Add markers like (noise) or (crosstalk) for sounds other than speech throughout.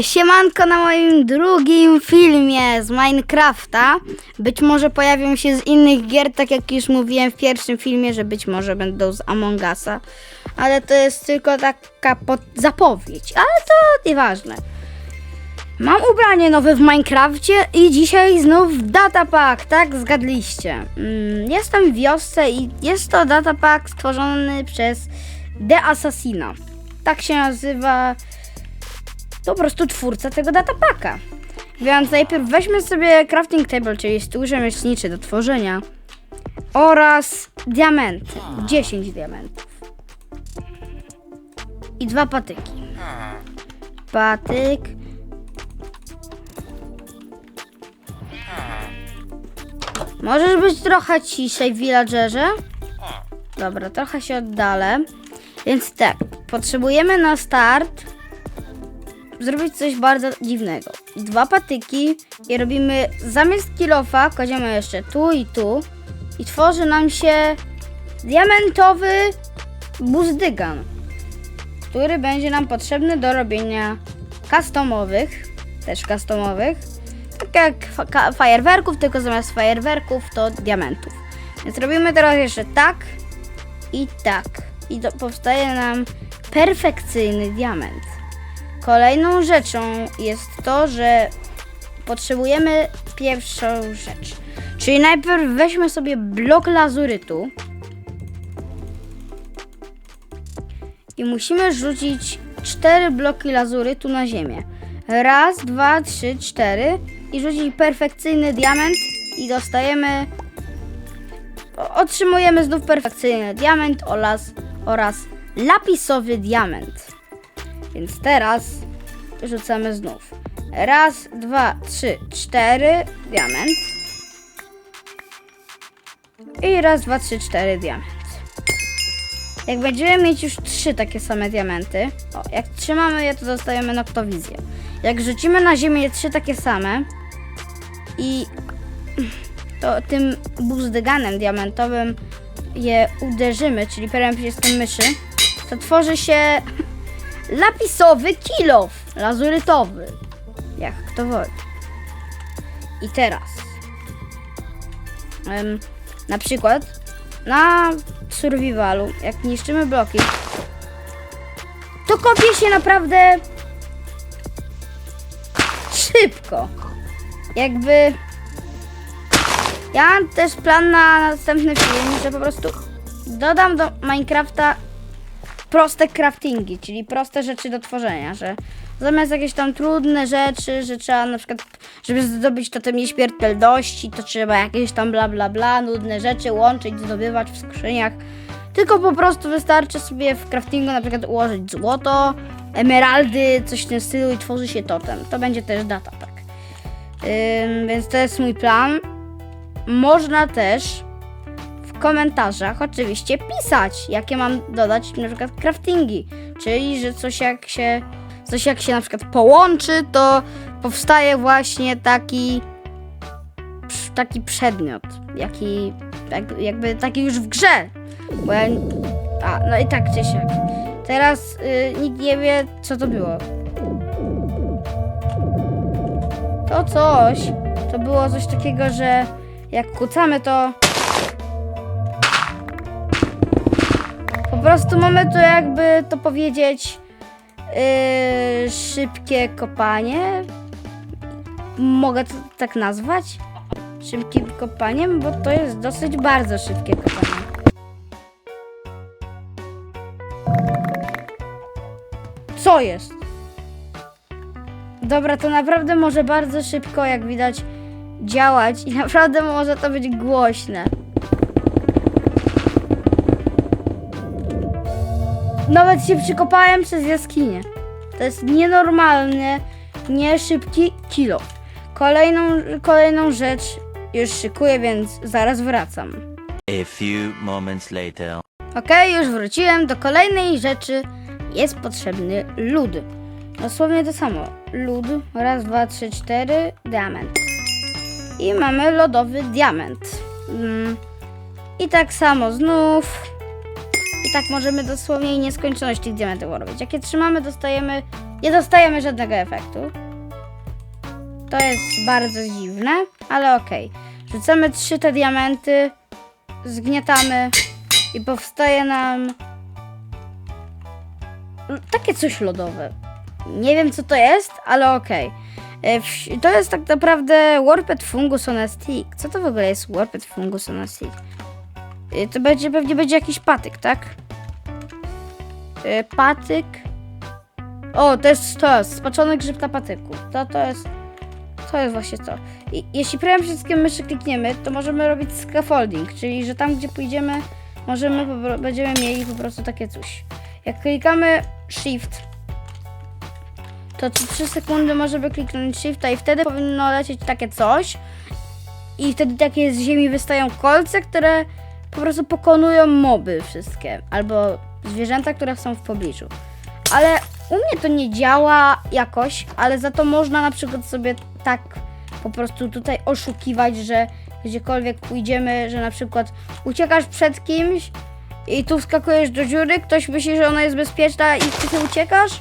Siemanko na moim drugim filmie z Minecrafta. Być może pojawią się z innych gier, tak jak już mówiłem w pierwszym filmie, że być może będą z Among Usa. Ale to jest tylko taka zapowiedź, ale to nieważne. Mam ubranie nowe w Minecrafcie i dzisiaj znów datapack, tak zgadliście. Mm, Jestem w wiosce i jest to datapack stworzony przez The Assassina. Tak się nazywa po prostu twórca tego datapaka. Więc najpierw weźmy sobie crafting table, czyli stół rzemieślniczy do tworzenia oraz diamenty. 10 diamentów. I dwa patyki. Patyk. Możesz być trochę ciszej, villagerze? Dobra, trochę się oddalę. Więc tak, potrzebujemy na start zrobić coś bardzo dziwnego. Dwa patyki i robimy zamiast kilofa, kładziemy jeszcze tu i tu i tworzy nam się diamentowy buzdygan, który będzie nam potrzebny do robienia customowych, też customowych, tak jak fajerwerków, tylko zamiast fajerwerków to diamentów. Więc robimy teraz jeszcze tak i tak i powstaje nam perfekcyjny diament. Kolejną rzeczą jest to, że potrzebujemy pierwszą rzecz. Czyli najpierw weźmy sobie blok lazurytu i musimy rzucić cztery bloki lazurytu na ziemię. Raz, dwa, trzy, cztery i rzucić perfekcyjny diament i dostajemy otrzymujemy znów perfekcyjny diament oraz, oraz lapisowy diament. Więc teraz rzucamy znów. Raz, dwa, trzy, cztery, diament. I raz, dwa, trzy, cztery, diament. Jak będziemy mieć już trzy takie same diamenty, o, jak trzymamy je, to dostajemy noktowizję. Jak rzucimy na ziemię trzy takie same i to tym buzdyganem diamentowym je uderzymy, czyli perem przyciskiem myszy, to tworzy się lapisowy kilof, lazurytowy, jak kto woli. I teraz, em, na przykład na survivalu, jak niszczymy bloki, to kopie się naprawdę szybko. Jakby ja mam też plan na następny film, że po prostu dodam do Minecrafta proste craftingi, czyli proste rzeczy do tworzenia, że zamiast jakieś tam trudne rzeczy, że trzeba na przykład, żeby zdobyć totem nieśmiertelności, to trzeba jakieś tam bla bla bla, nudne rzeczy łączyć, zdobywać w skrzyniach. Tylko po prostu wystarczy sobie w craftingu na przykład ułożyć złoto, emeraldy, coś w tym stylu i tworzy się totem. To będzie też data, tak. Ym, więc to jest mój plan. Można też komentarzach oczywiście pisać, jakie mam dodać na przykład craftingi, czyli że coś jak się, coś jak się na przykład połączy, to powstaje właśnie taki taki przedmiot, jaki jakby taki już w grze. Bo ja, a, no i tak czy siak. Teraz y, nikt nie wie, co to było. To coś, to było coś takiego, że jak kucamy to prostu mamy tu jakby to powiedzieć yy, szybkie kopanie. Mogę to tak nazwać? Szybkim kopaniem, bo to jest dosyć bardzo szybkie kopanie. Co jest? Dobra, to naprawdę może bardzo szybko, jak widać, działać i (laughs) naprawdę może to być głośne. Nawet się przykopałem przez jaskinię. To jest nienormalny, nie szybki kilo. Kolejną, kolejną rzecz już szykuję, więc zaraz wracam. A few moments later. Okej, już wróciłem. Do kolejnej rzeczy jest potrzebny lód. Dosłownie to samo. Lód. Raz, dwa, trzy, cztery. Diament. I mamy lodowy diament. Mm. I tak samo znów. I tak możemy dosłownie nieskończoność tych diamentów robić. Jak je trzymamy, dostajemy... Nie dostajemy żadnego efektu. To jest bardzo dziwne, ale okej. Rzucamy trzy te diamenty, zgniatamy i powstaje nam l- takie coś lodowe. Nie wiem co to jest, ale okej. E, wś- To jest tak naprawdę Warped Fungus on a Stick. Co to w ogóle jest Warped Fungus on a Stick? E, To będzie, pewnie będzie jakiś patyk, tak? E, Patyk. O, to jest to, spaczony grzyb na patyku. To, to jest, to jest właśnie to. I jeśli prawym przyciskiem myszy klikniemy, to możemy robić scaffolding, czyli że tam, gdzie pójdziemy, możemy, będziemy mieli po prostu takie coś. Jak klikamy Shift, to co 3 sekundy możemy kliknąć Shifta i wtedy powinno lecieć takie coś. I wtedy takie z ziemi wystają kolce, które po prostu pokonują moby wszystkie. Albo zwierzęta, które są w pobliżu. Ale u mnie to nie działa jakoś, ale za to można na przykład sobie tak po prostu tutaj oszukiwać, że gdziekolwiek pójdziemy, że na przykład uciekasz przed kimś i tu wskakujesz do dziury, ktoś myśli, że ona jest bezpieczna i ty się uciekasz,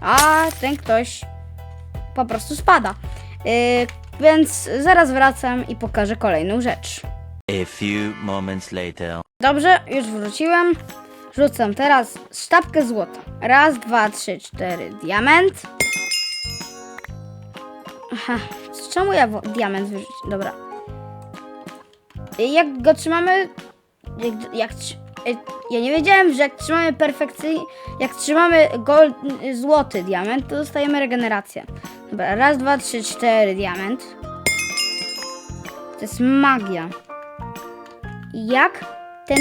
a ten ktoś po prostu spada. Yy, więc zaraz wracam i pokażę kolejną rzecz. A few moments later. Dobrze, już wróciłem. Rzucam teraz sztabkę złota. Raz, dwa, trzy, cztery. Diament. Aha, czemu ja diament wyrzucić? Dobra. Jak go trzymamy... Jak, jak, Ej, ja nie wiedziałem, że jak trzymamy perfekcyjnie... Jak trzymamy gold, złoty diament, to dostajemy regenerację. Dobra, raz, dwa, trzy, cztery. Diament. To jest magia jak ten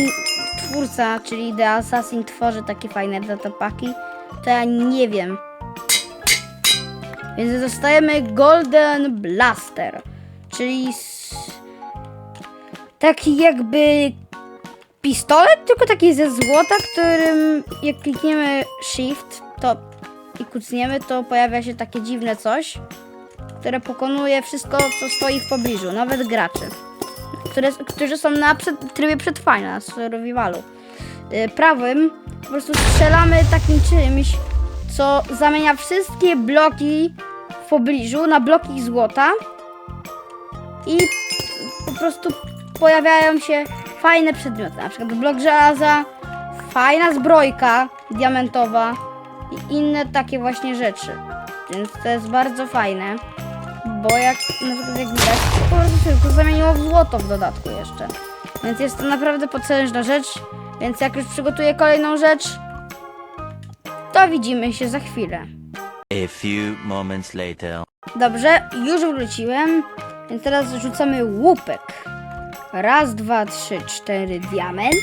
twórca, czyli The Assassin tworzy takie fajne datapaki, to ja nie wiem. Więc dostajemy Golden Blaster, czyli taki jakby pistolet, tylko taki ze złota, którym jak klikniemy Shift to i kucniemy, to pojawia się takie dziwne coś, które pokonuje wszystko, co stoi w pobliżu, nawet graczy które, którzy są na przed, trybie przetrwania, na survivalu. Yy, prawym po prostu strzelamy takim czymś, co zamienia wszystkie bloki w pobliżu na bloki złota i po prostu pojawiają się fajne przedmioty, na przykład blok żelaza, fajna zbrojka diamentowa i inne takie właśnie rzeczy. Więc to jest bardzo fajne. Bo jak na przykład jak widać, po prostu tylko zamieniło w złoto w dodatku jeszcze. Więc jest to naprawdę potężna rzecz. Więc jak już przygotuję kolejną rzecz, to widzimy się za chwilę. A few moments later. Dobrze, już wróciłem. Więc teraz rzucamy łupek. Raz, dwa, trzy, cztery, diament.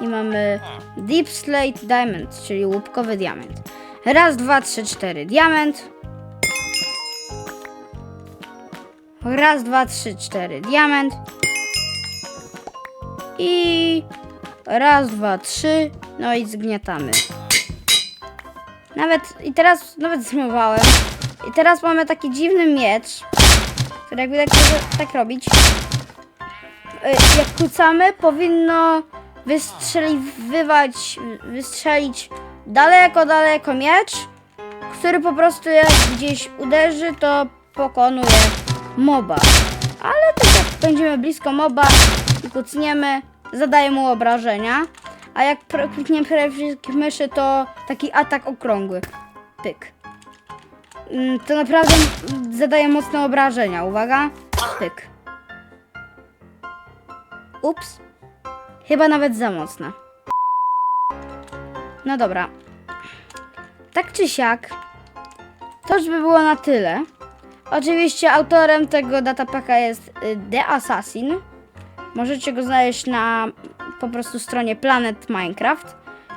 I mamy Deep Slate Diamond, czyli łupkowy diament. Raz, dwa, trzy, cztery, diament. Raz, dwa, trzy, cztery, diament. I raz, dwa, trzy. No i zgniatamy. Nawet, i teraz nawet zmywałem. I teraz mamy taki dziwny miecz, który jakby tak, tak robić. Y, Jak kucamy, powinno wystrzeliwać, wystrzelić daleko, daleko miecz, który po prostu jak gdzieś uderzy, to pokonuje moba. Ale tak jak będziemy blisko moba i kucniemy, zadaje mu obrażenia. A jak klikniemy przycisk myszy, to taki atak okrągły. Pyk. Mm, To naprawdę zadaje mocne obrażenia. Uwaga. Pyk. Ups. Chyba nawet za mocne. No dobra. Tak czy siak, to już by było na tyle. Oczywiście autorem tego datapaka jest y, The Assassin. Możecie go znaleźć na po prostu stronie Planet Minecraft.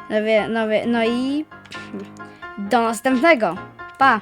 No, wie, no, wie, no i do następnego. Pa!